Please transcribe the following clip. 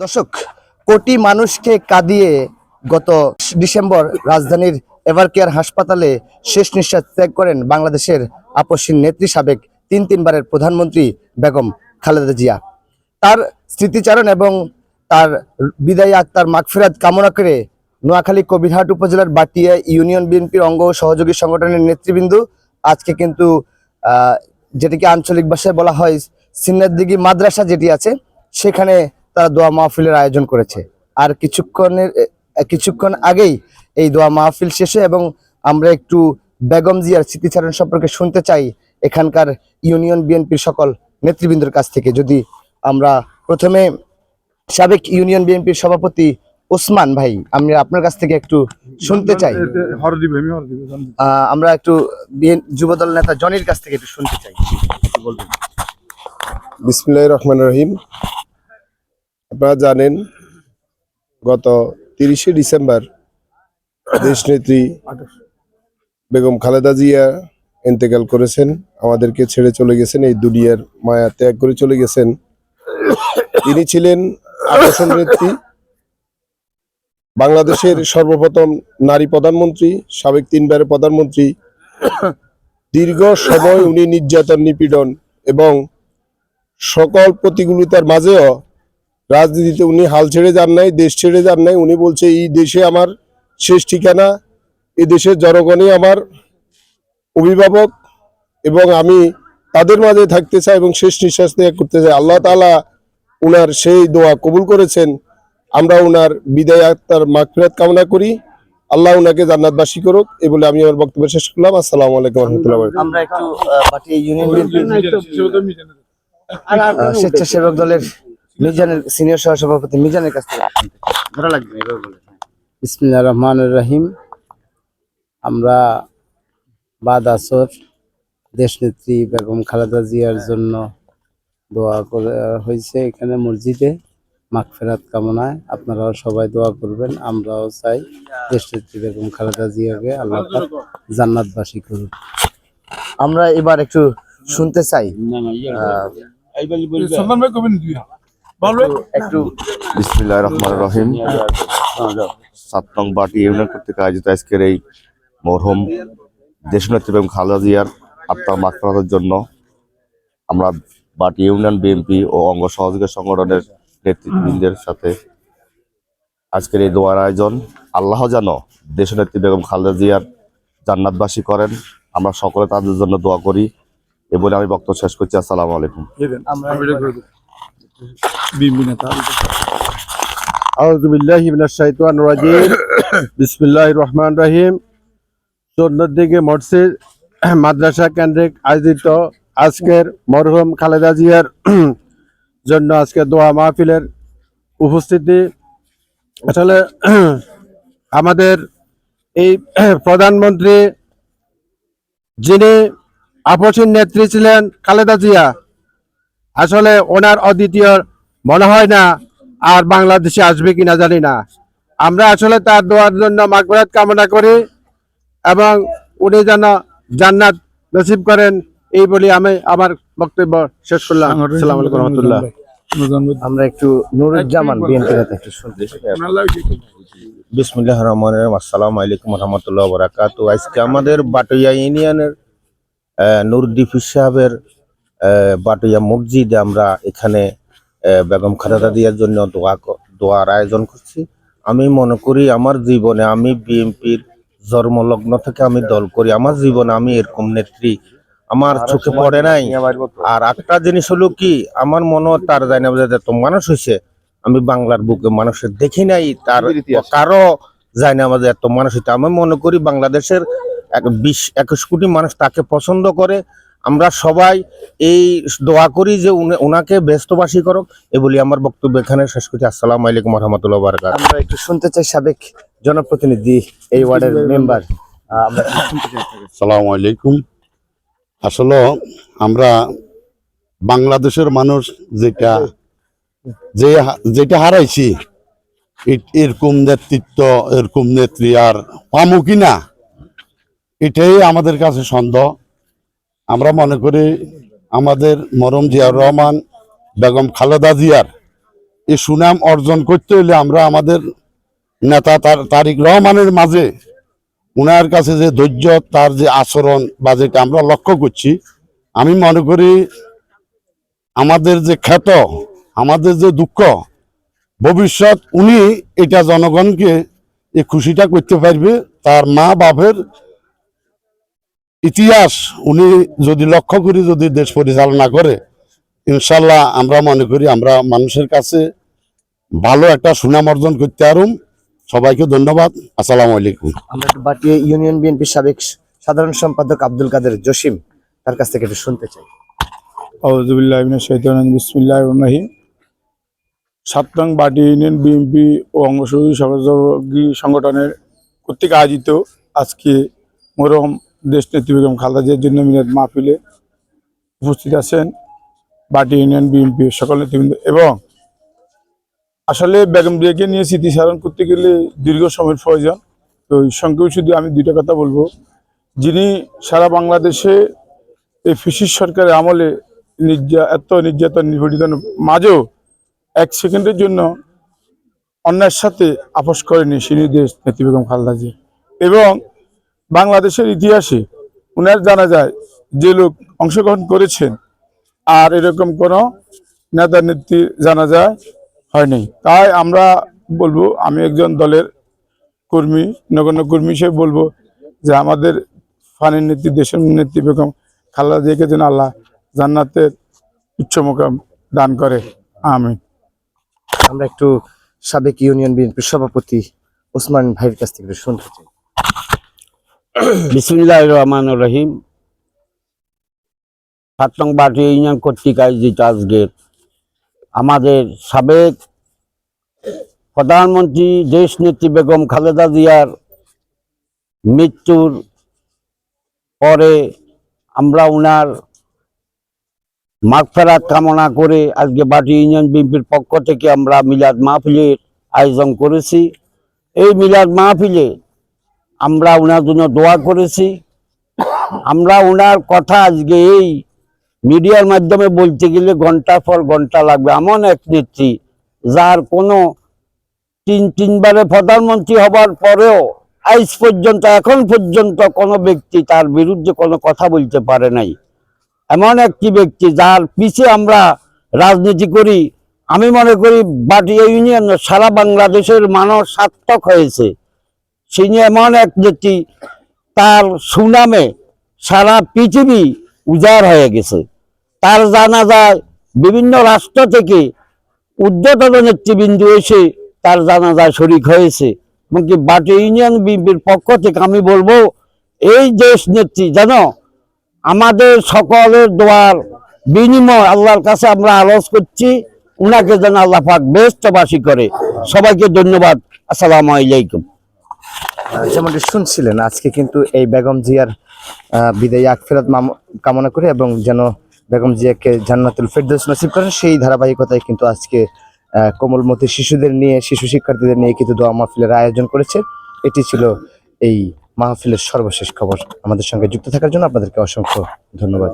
দর্শক, কোটি মানুষকে কাঁদিয়ে গত ডিসেম্বর রাজধানীর এভারকেয়ার হাসপাতালে শেষ নিঃশ্বাস ত্যাগ করেন বাংলাদেশের আপসীন নেত্রী সাবেক তিন তিনবারের প্রধানমন্ত্রী বেগম খালেদা জিয়া। তার স্মৃতিচারণ এবং তার বিদায়ী আক্তার মাগফিরাত কামনা করে নোয়াখালী কবিরহাট উপজেলার বাটিয়া ইউনিয়ন বিএনপির অঙ্গ সহযোগী সংগঠনের নেতৃবৃন্দ আজকে কিন্তু যেটিকে আঞ্চলিক ভাষায় বলা হয় সিন্নারদিঘি মাদ্রাসা যেটি আছে, সেখানে তারা দোয়া মাহফিলের আয়োজন করেছে। আর কিছুক্ষণের কিছুক্ষণ আগেই এই দোয়া মাহফিল শেষে এবং আমরা একটু বেগম জিয়ার স্মৃতিচারণ সম্পর্কে শুনতে চাই এখানকার ইউনিয়ন বিএনপির সকল নেতৃবৃন্দের কাছ থেকে। যদি আমরা প্রথমে সাবেক ইউনিয়ন বিএনপির সভাপতি ওসমান ভাই আমি আপনার কাছ থেকে একটু শুনতে চাই। আমরা একটু যুবদল নেতা জনির কাছ থেকে একটু শুনতে চাই। বলবেন বিসমুল্লাহ রহমান রহিম। আপনারা জানেন, গত তিরিশে ডিসেম্বর দেশনেত্রী বেগম খালেদা জিয়া ইন্তেকাল করেছেন, আমাদেরকে ছেড়ে চলে গেছেন, এই দুনিয়ার মায়া ত্যাগ করে চলে গেছেন। তিনি ছিলেন আকর্ষণ নেত্রী, বাংলাদেশের সর্বপ্রথম নারী প্রধানমন্ত্রী, সাবেক তিনবারের প্রধানমন্ত্রী। দীর্ঘ সময় উনি নির্যাতন নিপীড়ন এবং সকল প্রতিকূলতার মাঝেও রাজনীতিতে উনি হাল ছেড়ে যান নাই দেশ ছেড়ে যান নাই। উনি বলছে এই দেশে আমার শেষ ঠিকানা এই দেশের জনগণই আমার অভিভাবক এবং আমি তাদের মাঝে থাকতে চাই এবং শেষ নিঃশ্বাস ত্যাগ করতে চাই। আল্লাহ তাআলা উনার সেই দোয়া কবুল করেছেন। আমরা উনার বিদায় আত্মার মাগফিরাত কামনা করি। আল্লাহ উনাকে জান্নাতবাসী করুক এ বলে আমি আমার বক্তব্য শেষ করলাম। আসসালামু আলাইকুম রহমতুল্লাহ আমরা একটু স্বেচ্ছাসেবক দলের মিজানের সিনিয়র সহসভাপতি মিজানের কাছ থেকে। ধরা লাগবে বলে। রহমান রহিম। আমরা বাদ আসর দেশনেত্রী বেগম খালেদা জিয়ার জন্য দোয়া করে হয়েছে এখানে মসজিদে মাগফেরাত কামনায়। আপনারাও সবাই দোয়া করবেন আমরাও চাই দেশনেত্রী বেগম খালেদা জিয়াকে আল্লাহ জান্নাতবাসী করুন আমরা এবার একটু শুনতে চাই। ভাই কবেন একটু বিসমিল্লাহ রহমান রহিম। সাত নং বাটি ইউনিয়ন কর্তৃক আয়োজিত আজকের এই মরহুম দেশনেত্রী এবং খালেদা জিয়ার আত্মার মাগফিরাতের জন্য আমরা বাটি ইউনিয়ন বিএনপি ও অঙ্গ সহযোগী সংগঠনের নেতৃত্ববৃন্দের সাথে আজকের এই দোয়ার আয়োজন। আল্লাহ যেন দেশনেত্রী বেগম খালেদা জিয়ার জান্নাতবাসী করেন। আমরা সকলে তাদের জন্য দোয়া করি। এ বলে আমি বক্তব্য শেষ করছি। আসসালামু আলাইকুম। বিসমিল্লাহির রহমানির রহিম। দিকে মসজিদ মাদ্রাসা কেন্দ্রিক আয়োজিত আজকের মরহুম খালেদা জিয়ার জন্য আজকে দোয়া মাহফিলের উপস্থিতি। আসলে আমাদের এই প্রধানমন্ত্রী যিনি আপসীন নেত্রী ছিলেন খালেদা জিয়া, আসলে ওনার অদ্বিতীয় মনে হয় না আর বাংলাদেশে আসবে কিনা জানি না। আমরা আসলে তার দোয়ার জন্য মাগফিরাত কামনা করি এবং উনি যেন জান্নাত নসিব করেন এই বলি আমি আমার বক্তব্য শেষ করলাম। আসসালামু আলাইকুম রহমতুল্লাহ। আমরা একটু নুরুজ্জামান বিএনপি নেতা একটু শুনতে চাই। বিসমুল্লাহ রহমান রহিম। আসসালামু আলাইকুম রহমতুল্লাহ বরাকাতু আজকে আমাদের বাটইয়া ইউনিয়নের সাহেবের বাটইয়া মসজিদে আমরা এখানে বেগম খালেদা দিয়ার জন্য দোয়া দোয়ার আয়োজন করছি। আমি মনে করি আমার জীবনে আমি বিএনপির জন্মলগ্ন থেকে আমি দল করি। আমার জীবনে আমি এরকম নেত্রী আমার চোখে পড়ে নাই। আর একটা জিনিস হলো কি আমার মনে তার জানি না এত মানুষ হয়েছে আমি বাংলার বুকে মানুষের দেখি নাই তার কারও যায় না আমাদের এত মানুষ হইতে। আমি মনে করি বাংলাদেশের এক বিশ একুশ কোটি মানুষ তাকে পছন্দ করে। আমরা সবাই এই দোয়া করি যে উনি- উনাকে ব্যস্তবাসী করুক। এ বলি আমার বক্তব্য এখানে শেষ করছি। আসসালাম আলাইকুম রহমতুল্লাহ বারকাত আমরা একটু শুনতে চাই সাবেক জনপ্রতিনিধি এই ওয়ার্ডের মেম্বার। আমরা একটু শুনতে চাই। সালাম আলাইকুম। আসলে আমরা বাংলাদেশের মানুষ যেটা যে যেটা হারাইছি এরকম নেতৃত্ব এরকম নেত্রী আর পামু কিনা এটাই আমাদের কাছে সন্দেহ। আমরা মনে করি আমাদের মরম জিয়াউর রহমান, বেগম খালেদা জিয়ার এই সুনাম অর্জন করতে হলে আমরা আমাদের নেতা তার তারিক রহমানের মাঝে উনার কাছে যে ধৈর্য, তার যে আচরণ বা যেটা আমরা লক্ষ্য করছি, আমি মনে করি আমাদের যে খ্যাত, আমাদের যে দুঃখ, ভবিষ্যৎ উনি এটা জনগণকে এই খুশিটা করতে পারবে, তার মা বাপের ইতিহাস উনি যদি লক্ষ্য করি যদি দেশ পরিচালনা করে ইনশাল্লাহ আমরা মনে করি আমরা মানুষের কাছে ভালো একটা সুনাম অর্জন করতে পারুম। সবাইকে ধন্যবাদ। আসসালামু আলাইকুম। আমরা ইউনিয়ন বিএনপির সাবেক সাধারণ সম্পাদক আব্দুল কাদের জসিম তার কাছ থেকে একটু শুনতে চাই। আউজুবিল্লাহ বিসমিল্লাহ রহিম। সাত নং বাটি ইউনিয়ন বিএনপি ও অঙ্গসহযোগী সহযোগী সংগঠনের কর্তৃক আয়োজিত আজকে মরম দেশ নেত্রী বেগম খালেদা জিয়ার জন্য মিনাদ মাহফিলে উপস্থিত আছেন বাটি ইউনিয়ন, বিএনপি, সকল নেতৃবৃন্দ এবং আসলে বেগম জিয়াকে নিয়ে স্মৃতিচারণ করতে গেলে দীর্ঘ সময়ের প্রয়োজন। তো সংক্ষেপে শুধু আমি দুইটা কথা বলব। যিনি সারা বাংলাদেশে এই ফিসিস সরকারের আমলে নির্যা, এত নির্যাতন নিপীড়িতনের মাঝেও এক সেকেন্ডের জন্য অন্যায়ের সাথে আপোষ করেনি সিনি দেশ নেত্রী বেগম খালেদা জিয়া। এবং বাংলাদেশের ইতিহাসে উনার জানা যায় যে লোক অংশগ্রহণ করেছেন, আর এরকম কোনো নেতা নেত্রী জানা যায় হয়নি। তাই আমরা বলব, আমি একজন দলের কর্মী, নগণ্য কর্মী হিসেবে বলব যে আমাদের ফানের নেত্রী, দেশের নেত্রী বেগম খালেদা জিয়াকে যেন আল্লাহ জান্নাতের উচ্চ মোকাম দান করে। আমি আমরা একটু সাবেক ইউনিয়ন বিএনপির সভাপতি ওসমান ভাইয়ের কাছ থেকে শুনতে চাই। রহমান রহিম। সাত নং ইউনিয়ন কর্তৃক আয়োজিত আজকের আমাদের সাবেক প্রধানমন্ত্রী দেশ নেত্রী বেগম খালেদা জিয়ার মৃত্যুর পরে আমরা উনার মাগফেরাত কামনা করে আজকে বাটি ইউনিয়ন বিএনপির পক্ষ থেকে আমরা মিলাদ মাহফিলের আয়োজন করেছি। এই মিলাদ মাহফিলে আমরা ওনার জন্য দোয়া করেছি। আমরা ওনার কথা আজকে এই মিডিয়ার মাধ্যমে বলতে গেলে ঘণ্টার পর ঘণ্টা লাগবে। এমন এক নেত্রী, যার কোনো তিন, তিনবারে প্রধানমন্ত্রী হবার পরেও আজ পর্যন্ত, এখন পর্যন্ত কোনো ব্যক্তি তার বিরুদ্ধে কোনো কথা বলতে পারে নাই। এমন একটি ব্যক্তি, যার পিছে আমরা রাজনীতি করি। আমি মনে করি বাটিয়া ইউনিয়ন সারা বাংলাদেশের মানুষ সার্থক হয়েছে। তিনি এমন এক ব্যক্তি তার সুনামে সারা পৃথিবী উজাড় হয়ে গেছে। তার জানা যায় বিভিন্ন রাষ্ট্র থেকে উদ্যতন নেতৃবৃন্দু এসে তার জানা যায় শরিক হয়েছে। এমনকি বাটি ইউনিয়ন বিএনপির পক্ষ থেকে আমি বলব, এই দেশ নেত্রী যেন আমাদের সকলের দোয়ার বিনিময় আল্লাহর কাছে আমরা আলোচ করছি, উনাকে যেন আল্লাহ পাক করে। সবাইকে ধন্যবাদ। আসসালামু আলাইকুম। যেমনটি শুনছিলেন, আজকে কিন্তু এই বেগম জিয়ার বিদায়ী আকফেরাত কামনা করে এবং যেন বেগম জিয়াকে জান্নাতুল ফেরদৌস নসিব করেন, সেই ধারাবাহিকতায় কিন্তু আজকে কোমলমতি শিশুদের নিয়ে, শিশু শিক্ষার্থীদের নিয়ে কিন্তু দোয়া মাহফিলের আয়োজন করেছে। এটি ছিল এই মাহফিলের সর্বশেষ খবর। আমাদের সঙ্গে যুক্ত থাকার জন্য আপনাদেরকে অসংখ্য ধন্যবাদ।